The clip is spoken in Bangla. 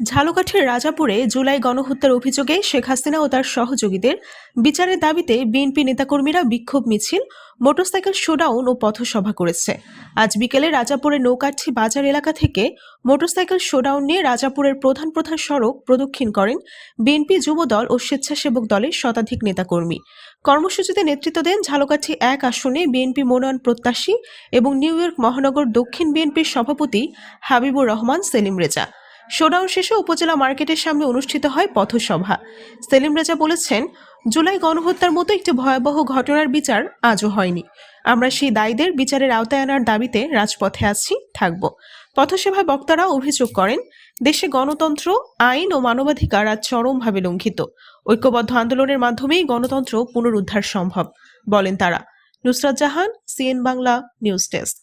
ঝালকাঠির রাজাপুরে জুলাই গণহত্যার অভিযোগে শেখ হাসিনা ও তার সহযোগীদের বিচারের দাবিতে বিএনপি নেতাকর্মীরা বিক্ষোভ মিছিল, মোটরসাইকেল শোডাউন ও পথসভা করেছে। আজ বিকেলে রাজাপুরের নৌকাঠি বাজার এলাকা থেকে মোটরসাইকেল শোডাউন নিয়ে রাজাপুরের প্রধান প্রধান সড়ক প্রদক্ষিণ করেন বিএনপি যুবদল ও স্বেচ্ছাসেবক দলের শতাধিক নেতাকর্মী। কর্মসূচিতে নেতৃত্ব দেন ঝালকাঠি এক আসনে বিএনপি মনোনয়ন প্রত্যাশী এবং নিউ ইয়র্ক মহানগর দক্ষিণ বিএনপির সভাপতি হাবিবুর রহমান সেলিম রেজা। শোডাউন শেষে উপজেলা মার্কেটের সামনে অনুষ্ঠিত হয় পথসভা। সেলিম রেজা বলেছেন, জুলাই গণহত্যার মতো একটি ভয়াবহ ঘটনার বিচার আজও হয়নি। আমরা সেই দায়ীদের বিচারের আওতায় আনার দাবিতে রাজপথে আছি, থাকব। পথসভায় বক্তারা অভিযোগ করেন, দেশে গণতন্ত্র, আইন ও মানবাধিকার আজ চরমভাবে লঙ্ঘিত। ঐক্যবদ্ধ আন্দোলনের মাধ্যমেই গণতন্ত্র পুনরুদ্ধার সম্ভব, বলেন তারা। Nusrat Jahan, CN Bangla, news desk.